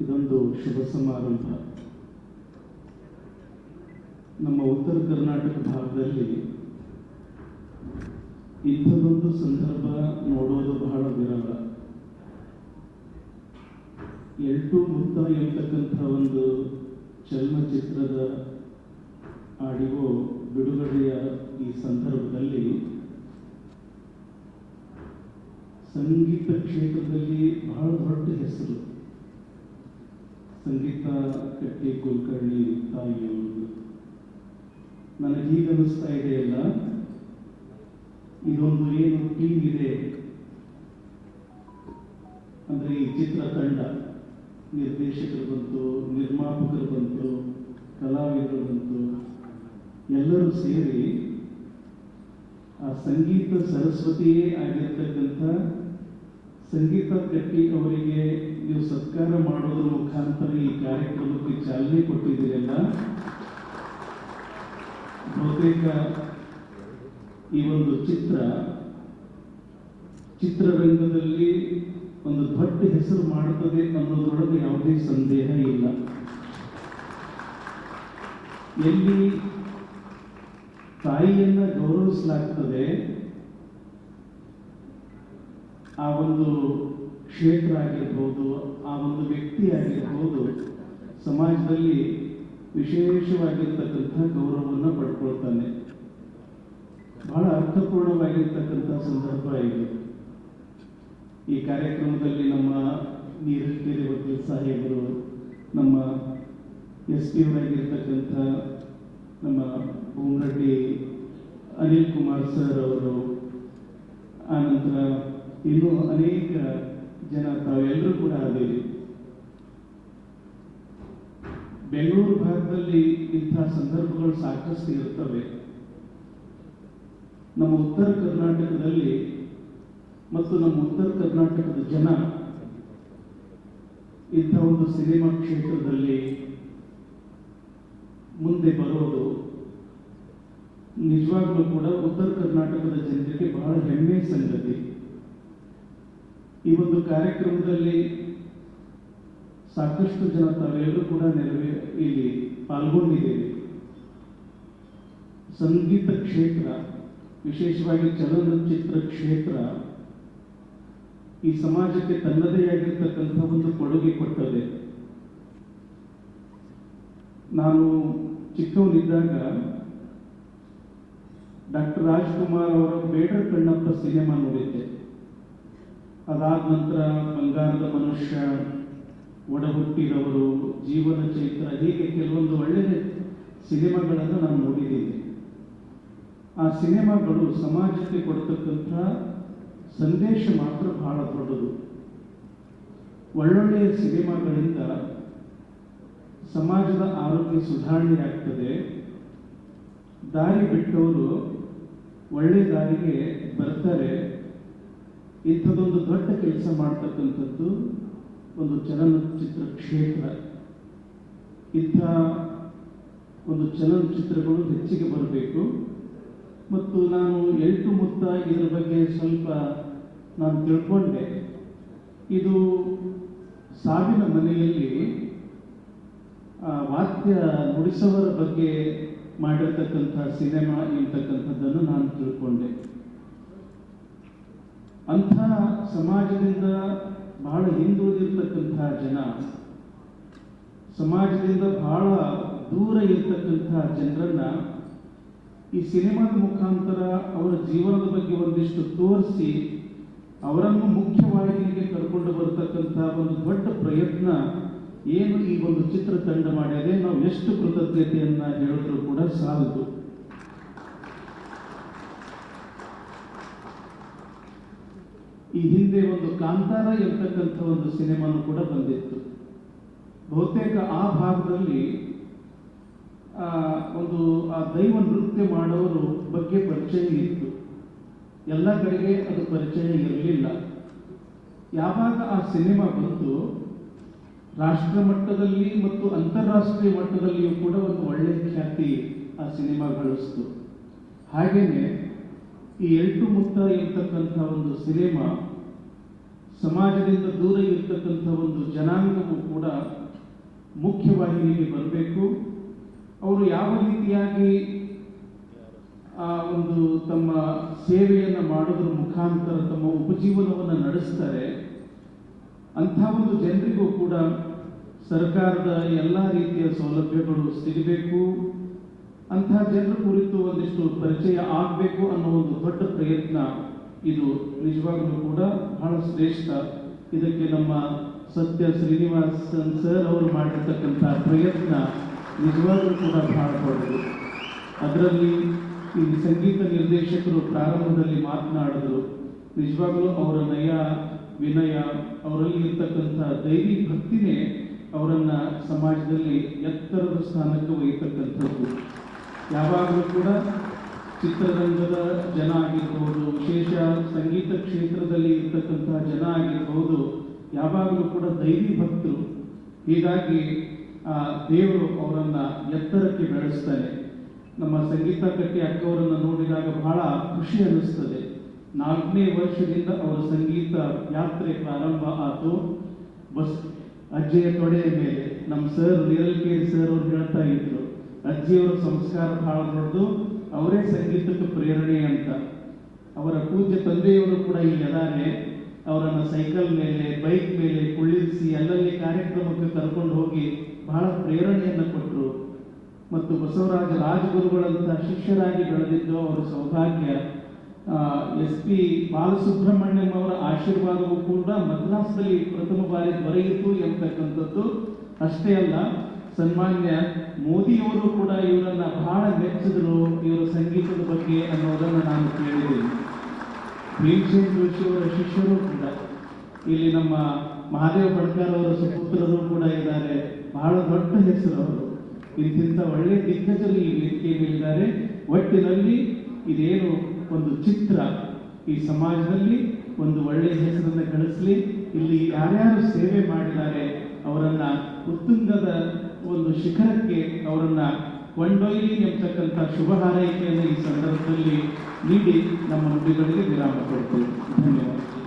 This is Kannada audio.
ಇದೊಂದು ಶುಭ ಸಮಾರಂಭ. ನಮ್ಮ ಉತ್ತರ ಕರ್ನಾಟಕ ಭಾಗದಲ್ಲಿ ಇಂಥದೊಂದು ಸಂದರ್ಭ ನೋಡೋದು ಬಹಳ ವಿರಳ. ಎಲ್ಟು ಮುತ್ತ ಎಂಬತಕ್ಕಂಥ ಒಂದು ಚಲನಚಿತ್ರದ ಆಡಿಯೋ ಬಿಡುಗಡೆಯ ಈ ಸಂದರ್ಭದಲ್ಲಿ ಸಂಗೀತ ಕ್ಷೇತ್ರದಲ್ಲಿ ಬಹಳ ದೊಡ್ಡ ಹೆಸರು. ಸಂಗೀತ ಕಟ್ಟಿ ಕುಲಕರ್ಣಿ ನನಗೆ ಹೀಗೆ ಅನಿಸ್ತಾ ಇದೆಯಲ್ಲ ಇದೊಂದು ಏನು ಟೀಮ್ ಇದೆ? ಅಂದ್ರೆ ಈ ಚಿತ್ರ ತಂಡ. ನಿರ್ದೇಶಕರು ಬಂತು, ನಿರ್ಮಾಪಕರು ಬಂತು, ಕಲಾವಿದರು ಬಂತು. ಎಲ್ಲರೂ ಸೇರಿ ಆ ಸಂಗೀತ ಸರಸ್ವತಿಯೇ ಆಗಿರ್ತಕ್ಕಂಥ ಸಂಗೀತ ಕಟ್ಟಿ ಅವರಿಗೆ ನೀವು ಸತ್ಕಾರ ಮಾಡೋದ್ರ ಮುಖಾಂತರ ಈ ಕಾರ್ಯಕ್ರಮಕ್ಕೆ ಚಾಲನೆ ಕೊಟ್ಟಿದ್ದೀರಲ್ಲ? ಬಹುತೇಕ ಈ ಒಂದು ಚಿತ್ರ ಚಿತ್ರರಂಗದಲ್ಲಿ ಒಂದು ದೊಡ್ಡ ಹೆಸರು ಮಾಡುತ್ತದೆ ಅನ್ನೋದ್ರೊಳಗೆ ಯಾವುದೇ ಸಂದೇಹ ಇಲ್ಲ. ಎಲ್ಲಿ ತಾಯಿಯನ್ನ ಗೌರವಿಸಲಾಗ್ತದೆ ಆ ಒಂದು ಕ್ಷೇತ್ರ ಆಗಿರ್ಬೋದು, ಆ ಒಂದು ವ್ಯಕ್ತಿ ಆಗಿರ್ಬೋದು, ಸಮಾಜದಲ್ಲಿ ವಿಶೇಷವಾಗಿರ್ತಕ್ಕಂಥ ಗೌರವವನ್ನು ಪಡ್ಕೊಳ್ತಾನೆ. ಬಹಳ ಅರ್ಥಪೂರ್ಣವಾಗಿರ್ತಕ್ಕಂಥ ಸಂದರ್ಭ ಇದು. ಈ ಕಾರ್ಯಕ್ರಮದಲ್ಲಿ ನಮ್ಮ ನೀರಜ್ ಕೆರೆ ವಕೀಲ್ ಸಾಹೇಬರು, ನಮ್ಮ ಎಸ್ ಪಿ ಅವರಾಗಿರ್ತಕ್ಕಂಥ ನಮ್ಮ ಭೂಮರೆಡ್ಡಿ ಅನಿಲ್ ಕುಮಾರ್ ಸರ್ ಅವರು, ಆನಂತರ ಇನ್ನೂ ಅನೇಕ ಜನ ತಾವೆಲ್ಲರೂ ಕೂಡ ಅದೇ ಬೆಂಗಳೂರು ಭಾಗದಲ್ಲಿ ಇಂಥ ಸಂದರ್ಭಗಳು ಸಾಕಷ್ಟು ಇರುತ್ತವೆ. ನಮ್ಮ ಉತ್ತರ ಕರ್ನಾಟಕದಲ್ಲಿ ಮತ್ತು ನಮ್ಮ ಉತ್ತರ ಕರ್ನಾಟಕದ ಜನ ಇಂಥ ಒಂದು ಸಿನಿಮಾ ಕ್ಷೇತ್ರದಲ್ಲಿ ಮುಂದೆ ಬರೋದು ನಿಜವಾಗ್ಲೂ ಕೂಡ ಉತ್ತರ ಕರ್ನಾಟಕದ ಜನರಿಗೆ ಬಹಳ ಹೆಮ್ಮೆಯ ಸಂಗತಿ. ಈ ಒಂದು ಕಾರ್ಯಕ್ರಮದಲ್ಲಿ ಸಾಕಷ್ಟು ಜನ ತಾವೆಲ್ಲರೂ ಕೂಡ ನೆರವೇ ಇಲ್ಲಿ ಪಾಲ್ಗೊಂಡಿದ್ದೇವೆ. ಸಂಗೀತ ಕ್ಷೇತ್ರ, ವಿಶೇಷವಾಗಿ ಚಲನಚಿತ್ರ ಕ್ಷೇತ್ರ, ಈ ಸಮಾಜಕ್ಕೆ ತನ್ನದೇ ಆಗಿರ್ತಕ್ಕಂಥ ಒಂದು ಕೊಡುಗೆ ಕೊಟ್ಟದೆ. ನಾನು ಚಿಕ್ಕವನಿದ್ದಾಗ ಡಾಕ್ಟರ್ ರಾಜ್ಕುಮಾರ್ ಅವರ ಬೇಡರ ಕಣ್ಣಪ್ಪ ಸಿನಿಮಾ ನೋಡಿದ್ದೆ. ಅದಾದ ನಂತರ ಬಂಗಾರದ ಮನುಷ್ಯ ಒಡಹುಟ್ಟಿದವರು, ಜೀವನ ಚೈತ್ರ ಹೀಗೆ ಕೆಲವೊಂದು ಒಳ್ಳೆಯ ಸಿನಿಮಾಗಳನ್ನು ನಾನು ನೋಡಿದ್ದೀನಿ ಆ ಸಿನಿಮಾಗಳು ಸಮಾಜಕ್ಕೆ ಕೊಡ್ತಕ್ಕಂಥ ಸಂದೇಶ ಮಾತ್ರ ಬಹಳ ದೊಡ್ಡದು. ಒಳ್ಳೊಳ್ಳೆಯ ಸಿನಿಮಾಗಳಿಂದ ಸಮಾಜದ ಆರೋಗ್ಯ ಸುಧಾರಣೆ ಆಗ್ತದೆ ದಾರಿ ಬಿಟ್ಟವರು ಒಳ್ಳೆ ದಾರಿಗೆ ಬರ್ತಾರೆ. ಇಂಥದ್ದೊಂದು ದೊಡ್ಡ ಕೆಲಸ ಮಾಡ್ತಕ್ಕಂಥದ್ದು ಒಂದು ಚಲನಚಿತ್ರ ಕ್ಷೇತ್ರ. ಇಂಥ ಒಂದು ಚಲನಚಿತ್ರಗಳು ಹೆಚ್ಚಿಗೆ ಬರಬೇಕು. ಮತ್ತು ನಾನು ಎಂಟು ಮುತ್ತ ಇದರ ಬಗ್ಗೆ ಸ್ವಲ್ಪ ನಾನು ತಿಳ್ಕೊಂಡೆ. ಇದು ಸಾವಿನ ಮನೆಯಲ್ಲಿ ವಾದ್ಯ ನುಡಿಸವರ ಬಗ್ಗೆ ಮಾಡಿರ್ತಕ್ಕಂಥ ಸಿನಿಮಾ ಇರ್ತಕ್ಕಂಥದ್ದನ್ನು ನಾನು ತಿಳ್ಕೊಂಡೆ. ಅಂಥ ಸಮಾಜದಿಂದ ಬಹಳ ಹಿಂದುಳಿದಿರ್ತಕ್ಕಂಥ ಜನ, ಸಮಾಜದಿಂದ ಬಹಳ ದೂರ ಇರ್ತಕ್ಕಂಥ ಜನರನ್ನ ಈ ಸಿನಿಮಾದ ಮುಖಾಂತರ ಅವರ ಜೀವನದ ಬಗ್ಗೆ ಒಂದಿಷ್ಟು ತೋರಿಸಿ ಅವರನ್ನು ಮುಖ್ಯವಾಹಿನಿಗೆ ಕರ್ಕೊಂಡು ಬರತಕ್ಕಂಥ ಒಂದು ದೊಡ್ಡ ಪ್ರಯತ್ನ ಏನು ಈ ಒಂದು ಚಿತ್ರತಂಡ ಮಾಡಿದೆ ನಾವು ಎಷ್ಟು ಕೃತಜ್ಞತೆಯನ್ನು ಹೇಳಿದ್ರು ಕೂಡ ಸಾಲದು. ಈ ಹಿಂದೆ ಒಂದು ಕಾಂತಾರ ಎಂತಕ್ಕಂಥ ಒಂದು ಸಿನಿಮಾನು ಕೂಡ ಬಂದಿತ್ತು. ಬಹುತೇಕ ಆ ಭಾಗದಲ್ಲಿ ಒಂದು, ಆ ದೈವ ನೃತ್ಯ ಮಾಡೋರು ಬಗ್ಗೆ ಪರಿಚಯ ಇತ್ತು. ಎಲ್ಲ ಕಡೆಗೆ ಅದು ಪರಿಚಯ ಇರಲಿಲ್ಲ. ಯಾವಾಗ ಆ ಸಿನಿಮಾ ಬಂತು, ರಾಷ್ಟ್ರ ಮಟ್ಟದಲ್ಲಿ ಮತ್ತು ಅಂತಾರಾಷ್ಟ್ರೀಯ ಮಟ್ಟದಲ್ಲಿಯೂ ಕೂಡ ಒಂದು ಒಳ್ಳೆಯ ಖ್ಯಾತಿ ಆ ಸಿನಿಮಾ ಗಳಿಸ್ತು. ಹಾಗೇನೆ ಈ ಎಂಟು ಮುಕ್ತ ಇರ್ತಕ್ಕಂಥ ಒಂದು ಸಿನಿಮಾ ಸಮಾಜದಿಂದ ದೂರ ಇರ್ತಕ್ಕಂಥ ಒಂದು ಜನಾಂಗವು ಕೂಡ ಮುಖ್ಯವಾಹಿನಿಗೆ ಬರಬೇಕು. ಅವರು ಯಾವ ರೀತಿಯಾಗಿ ಆ ಒಂದು ತಮ್ಮ ಸೇವೆಯನ್ನು ಮಾಡೋದ್ರ ಮುಖಾಂತರ ತಮ್ಮ ಉಪಜೀವನವನ್ನು ನಡೆಸ್ತಾರೆ, ಅಂಥ ಒಂದು ಜನರಿಗೂ ಕೂಡ ಸರ್ಕಾರದ ಎಲ್ಲ ರೀತಿಯ ಸೌಲಭ್ಯಗಳು ಸಿಗಬೇಕು. ಅಂಥ ಜನರ ಕುರಿತು ಒಂದಿಷ್ಟು ಪರಿಚಯ ಆಗಬೇಕು ಅನ್ನೋ ಒಂದು ದೊಡ್ಡ ಪ್ರಯತ್ನ ಇದು ನಿಜವಾಗ್ಲೂ ಕೂಡ ಬಹಳ ಶ್ರೇಷ್ಠ. ಇದಕ್ಕೆ ನಮ್ಮ ಸತ್ಯ ಶ್ರೀನಿವಾಸನ್ ಸರ್ ಅವರು ಮಾಡಿರ್ತಕ್ಕಂಥ ಪ್ರಯತ್ನ ನಿಜವಾಗ್ಲೂ ಕೂಡ ಬಹಳ ದೊಡ್ಡದು. ಅದರಲ್ಲಿ ಈ ಸಂಗೀತ ನಿರ್ದೇಶಕರು ಪ್ರಾರಂಭದಲ್ಲಿ ಮಾತನಾಡಿದ್ರು, ನಿಜವಾಗ್ಲೂ ಅವರ ನಯ, ವಿನಯ ಅವರಲ್ಲಿ ಇರ್ತಕ್ಕಂಥ ದೈವಿ ಭಕ್ತಿನೇ ಅವರನ್ನ ಸಮಾಜದಲ್ಲಿ ಎತ್ತರದ ಸ್ಥಾನಕ್ಕೆ ಒಯ್ಯತಕ್ಕಂಥದ್ದು. ಯಾವಾಗಲೂ ಕೂಡ ಚಿತ್ರರಂಗದ ಜನ ಆಗಿರ್ಬೋದು, ವಿಶೇಷ ಸಂಗೀತ ಕ್ಷೇತ್ರದಲ್ಲಿ ಇರ್ತಕ್ಕಂತಹ ಜನ ಆಗಿರ್ಬೋದು, ಯಾವಾಗಲೂ ಕೂಡ ದೈವಿ ಭಕ್ತರು. ಹೀಗಾಗಿ, ಆ, ದೇವರು ಅವರನ್ನ ಎತ್ತರಕ್ಕೆ ಬೆಳೆಸ್ತಾರೆ ನಮ್ಮ ಸಂಗೀತ ಕಟ್ಟಿ ಅಕ್ಕವರನ್ನು ನೋಡಿದಾಗ ಬಹಳ ಖುಷಿ ಅನ್ನಿಸ್ತದೆ. ನಾಲ್ಕನೇ ವರ್ಷದಿಂದ ಅವರ ಸಂಗೀತ ಯಾತ್ರೆ ಪ್ರಾರಂಭ ಆಯಿತು ಬಸ್, ಅಜ್ಜೆಯ ತೊಡೆಯ ಮೇಲೆ. ನಮ್ಮ ಸರ್ ನಿರಲ್ಕೇರಿ ಸರ್ ಅವರು ಹೇಳ್ತಾ ಇದ್ರು ಅಜ್ಜಿಯವರ ಸಂಸ್ಕಾರ ಬಹಳ ದೊಡ್ಡದು, ಅವರೇ ಸಂಗೀತಕ್ಕೆ ಪ್ರೇರಣೆ ಅಂತ. ಅವರ ಪೂಜ್ಯ ತಂದೆಯವರು ಕೂಡ ಇಲ್ಲಿ ಅದಾರೆ ಅವರನ್ನ ಸೈಕಲ್ ಮೇಲೆ, ಬೈಕ್ ಮೇಲೆ ಕುಳ್ಳಿರಿಸಿ ಅಲ್ಲಲ್ಲಿ ಕಾರ್ಯಕ್ರಮಕ್ಕೆ ಕರ್ಕೊಂಡು ಹೋಗಿ ಬಹಳ ಪ್ರೇರಣೆಯನ್ನು ಕೊಟ್ಟರು ಮತ್ತು ಬಸವರಾಜ ರಾಜಗುರುಗಳಂತ ಶಿಷ್ಯರಾಗಿ ಬೆಳೆದಿದ್ದು ಅವರ ಸೌಭಾಗ್ಯ. ಎಸ್ ಪಿ ಬಾಲಸುಬ್ರಹ್ಮಣ್ಯಂ ಅವರ ಆಶೀರ್ವಾದವೂ ಕೂಡ ಮದ್ರಾಸ್ನಲ್ಲಿ ಪ್ರಥಮ ಬಾರಿ ದೊರೆಯಿತು ಎಂಬತಕ್ಕಂಥದ್ದು ಅಷ್ಟೇ ಅಲ್ಲ ಸನ್ಮಾನ್ಯ ಮೋದಿಯವರು ಕೂಡ ಇವರನ್ನ ಬಹಳ ಮೆಚ್ಚಿದ್ರು ಇವರ ಸಂಗೀತದ ಬಗ್ಗೆ ಅನ್ನೋದನ್ನು ನಾನು ಕೇಳಿದ್ದೀನಿ. ಪ್ರೇಮ್ಚಂದ್ ಜೋಶಿ ಅವರ ಶಿಷ್ಯರು ಕೂಡ, ಇಲ್ಲಿ ನಮ್ಮ ಮಹಾದೇವ ಬಡ್ಕರ್ ಅವರ ಸುಪುತ್ರರು ಕೂಡ ಇದ್ದಾರೆ. ಬಹಳ ದೊಡ್ಡ ಹೆಸರು ಅವರು. ಇಂತಿಂತ ಒಳ್ಳೆ ದಿಗ್ಗಜರು ಈ ವೇದಿಕೆಯಲ್ಲಿದ್ದಾರೆ ಒಟ್ಟಿನಲ್ಲಿ ಇದೇನು ಒಂದು ಚಿತ್ರ ಈ ಸಮಾಜದಲ್ಲಿ ಒಂದು ಒಳ್ಳೆಯ ಹೆಸರನ್ನು ಗಳಿಸಲಿ. ಇಲ್ಲಿ ಯಾರ್ಯಾರು ಸೇವೆ ಮಾಡಿದ್ದಾರೆ ಅವರನ್ನ ಉತ್ತುಂಗದ ಒಂದು ಶಿಖರಕ್ಕೆ ಅವರನ್ನು ಕೊಂಡೊಯ್ಯಲಿ ಎಂಬತಕ್ಕಂಥ ಶುಭ ಹಾರೈಕೆಯನ್ನು ಈ ಸಂದರ್ಭದಲ್ಲಿ ನೀಡಿ ನಮ್ಮ ನುಡಿಗಳಿಗೆ ವಿರಾಮ ಕೊಡ್ತೀವಿ. ಧನ್ಯವಾದ